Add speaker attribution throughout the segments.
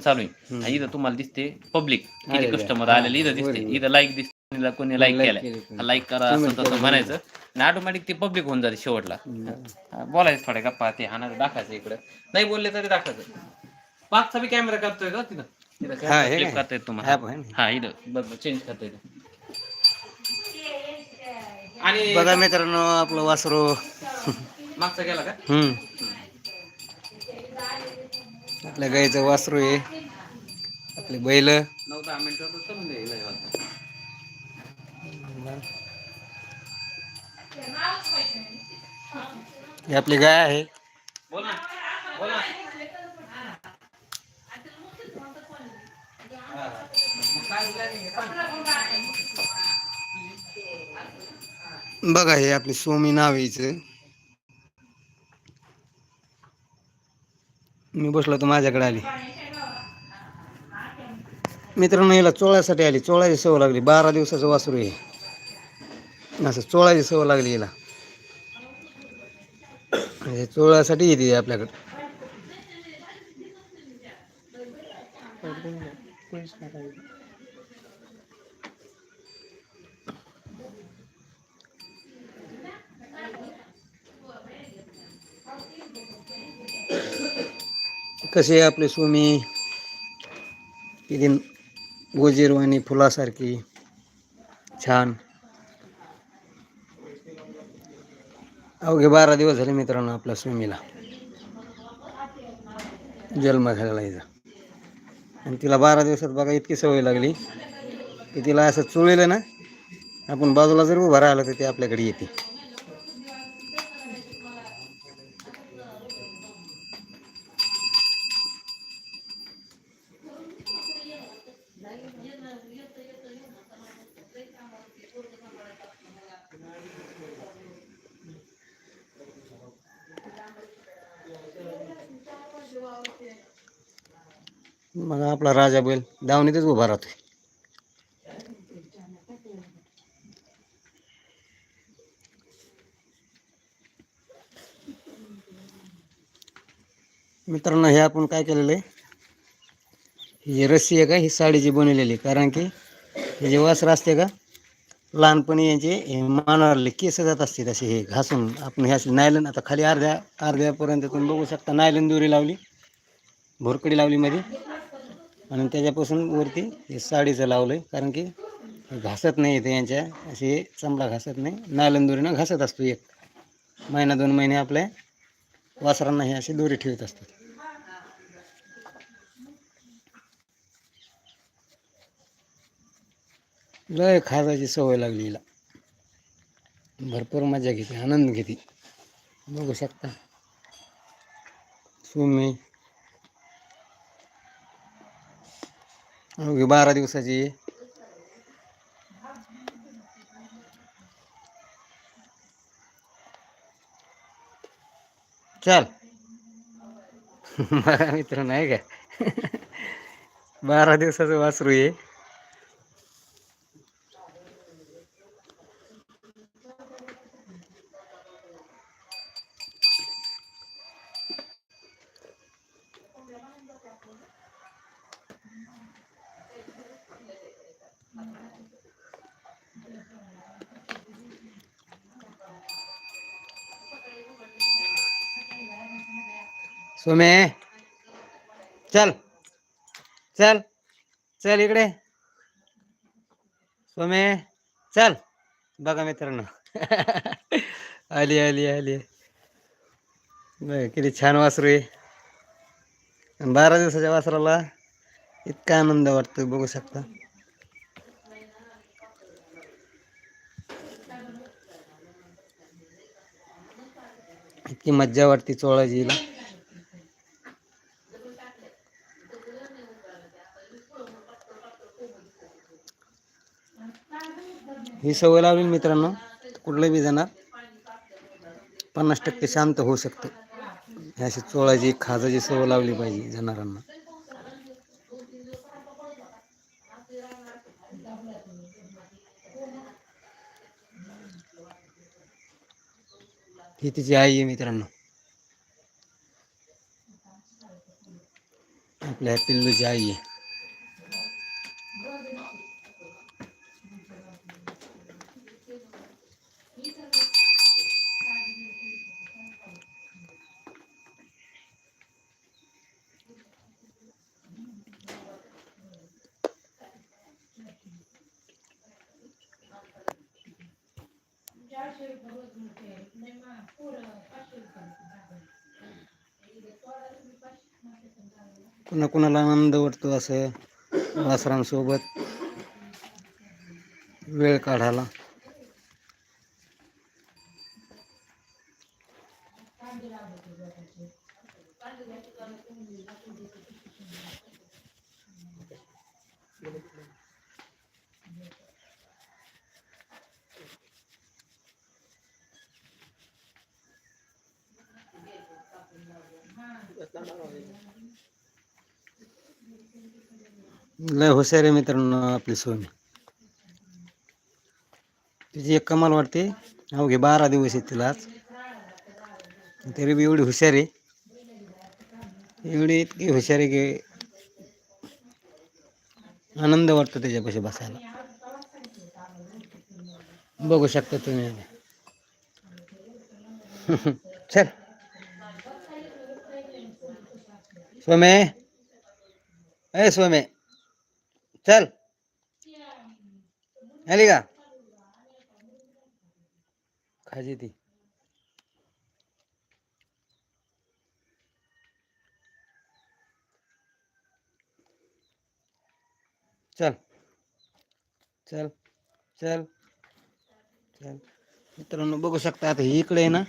Speaker 1: चालू आहे. आणि इथं तुम्हाला दिसते पब्लिक किती. कस्टमर आलेले इथं दिसते.
Speaker 2: बरोबर.
Speaker 1: इथं लाईक दिसते कोणी- लाईक केलाय. लाईक करा असं तसं. म्हणायचं. आणि ऑटोमॅटिक ते पब्लिक होऊन जाते शेवटला. बोलायचं थोड्या गप्पा ते हाना दाखवायचं इकडं. नाही बोलले तरी दाखवायचं. मागचा बी कॅमेरा करतोय का तिथं? तिथं? करता येत तुम्हाला. हा इथं. बघ चेंज करता येतं आणि
Speaker 2: बघा मित्रांनो आपलं वासरू.
Speaker 1: मागचा गेला का?
Speaker 2: आपल्या गाईचं वासरू आहे. आपले बैल.
Speaker 1: नऊ दहा द्यायला हे
Speaker 2: आपली गाय आहे.
Speaker 1: बोल बोल
Speaker 2: बघा हे आपली सोमी नाव आहे मी बसलो तर माझ्याकडे आली. मित्रांनो याला चोळ्यासाठी आली. चोळाची सवय लागली. बारा दिवसाचं वासरू आहे असं चोळाची सवय लागली हिला. म्हणजे चोळ्यासाठी चोळासाठी येते आपल्याकडे. you. कसे आपले स्वामी? किती गोजीरवाणी फुलासारखी छान. अवघे बारा दिवस झाले मित्रांनो आपल्या स्वामीला. जन्म झालेला हिचा आणि तिला बारा दिवसात बघा इतकी सवय लागली की तिला असं चुळलेलं ना आपण बाजूला जर उभं राहिलं तर ते आपल्याकडे येते. मग आपला राजा बैल दावणीतच उभा राहतोय. मित्रांनो हे आपण काय केलेलं आहे? ही रस्सी आहे का? ही साडीची बनवलेली आहे. कारण की हे जे वासर असते का लहानपणी यांचे हे मानावरले केस जात असते तसे हे घासून. आपण हे असे नायलन आता खाली अर्ध्या अर्ध्यापर्यंत तुम्ही बघू शकता नायलन दोरी लावली भोरकडी लावली मध्ये. आणि त्याच्यापासून वरती हे साडीचं लावलं आहे कारण की घासत नाही इथे यांच्या असे चमडा घासत नाही नायलन दोरीनं घासत असतो एक. महिना दोन महिने आपल्या वासरांना हे असे दोरी ठेवत असतात. लय खाजाची सवय लागली हिला. भरपूर मजा घेते आनंद घेते. बघू शकता. सुमी अवघी बारा दिवसाची. चल. बघा मित्र नाही का? बारा दिवसाचं वासरू आहे. सुमे चल चल चल इकडे. सुमे चल. बघा मित्रांनो. आली आली आली. किती छान वासरू आहे. बारा दिवसाच्या वासराला इतका आनंद वाटतो बघू शकता. इतकी मज्जा वाटते चोळाजीला ही सवय लावली मित्रांनो तर कुठलं बी जाणार पन्नास टक्के शांत होऊ शकतं. अशी चोळाची खाजाची सवय लावली पाहिजे जनावरांना. ही तिची आई आहे मित्रांनो. आपल्या पिल्लूची आई आहे. कुणा कुणाला आनंद वाटतो असं वासरांसोबत? वेळ काढायला. लय हुशार आहे मित्रांनो आपली सोनी. तिची एक कमाल वाटते. अवघे बारा दिवस आहेत तिला आज. तरी बी एवढी हुशार आहे. एवढी इतकी हुशार आहे की आनंद वाटतो त्याच्यापाशी बसायला. बघू शकता तुम्ही. चल. सोमे ए सोमे चल. आली का? खाजी ती. चल. चल. चल. चल. मित्रांनो बघू शकता आता ही इकडे आहे ना.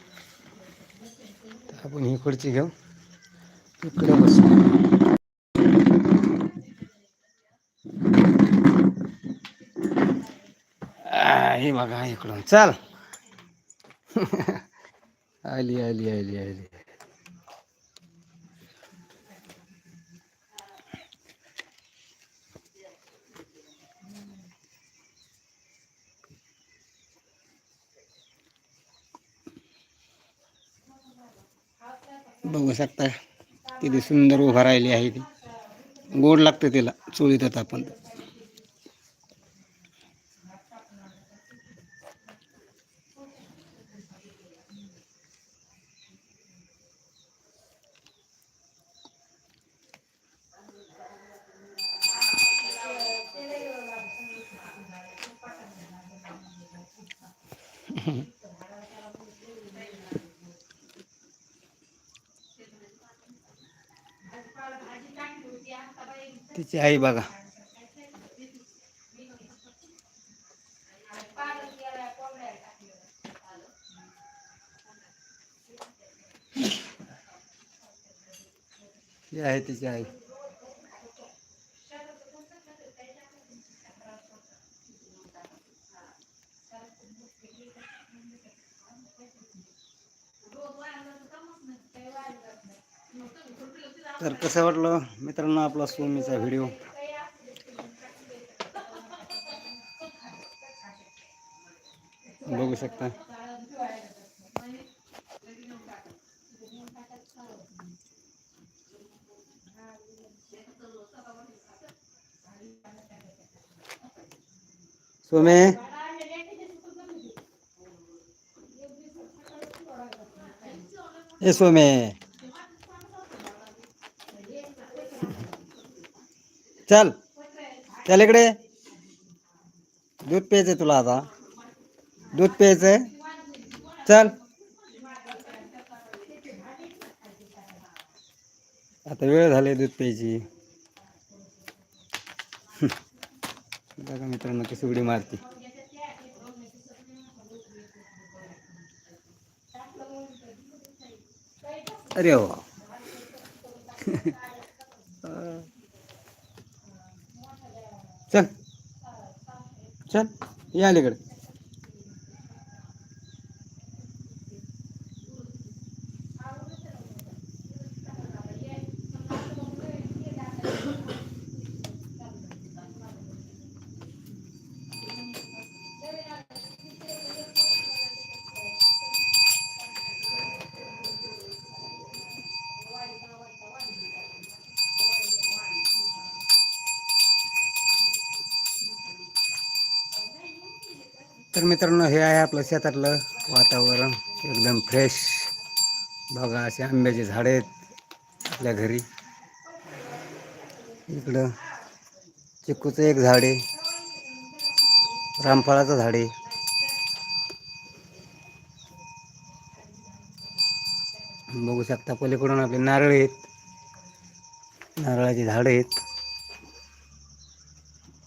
Speaker 2: तर आपण ही खुर्ची घेऊ. इकडे बसू आ, हे बघा इकडून चल आली आली आली आली बघू शकता किती सुंदर उभा राहिली आहे ती. गोड लागते तिला चोळीतात आपण तिची आई बघा. आहे तिची आई तर कसं वाटलं मित्रांनो आपला सोमीचा व्हिडिओ बघू शकता. सोमे? ए सोमे. चल चल इकडे. दूध प्यायचंय तुला आता. दूध प्यायचंय. चल. आता वेळ झाली दूध प्यायची. बघा मित्रांनो कशी उडी मारते. अरे वा. चल. चल. या अलीकडे तर मित्रांनो हे आहे आपलं शेतातलं वातावरण. एकदम फ्रेश बघा असे आंब्याचे झाडे आहेत आपल्या घरी. इकडं चिक्कूचं एक झाड आहे. रामफळाचं झाड आहे. बघू शकता पलीकडून आपले नारळ आहेत. नारळाची झाडं आहेत.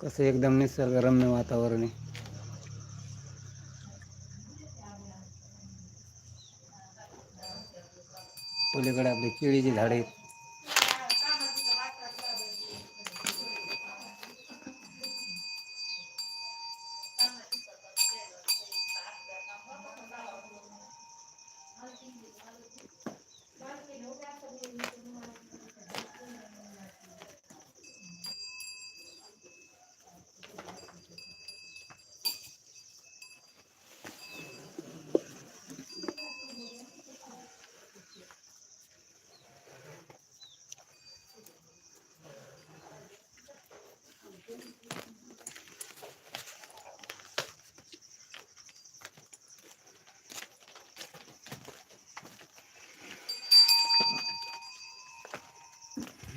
Speaker 2: कसं एकदम निसर्गरम्य वातावरण आहे. पलीकडे आपली केळीची झाडे आहेत.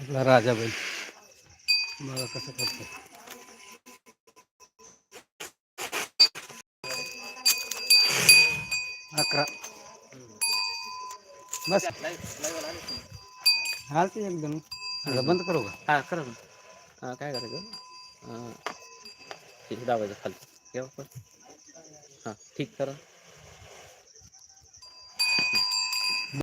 Speaker 2: आपला राजा बैल. बघा कसं करतो. अकरा. बस. हालते एकदम. आता बंद करू का?
Speaker 1: हा करा ना. हा काय करायचं? दाबायचं खाली. ठेवा पण. हां ठीक करा.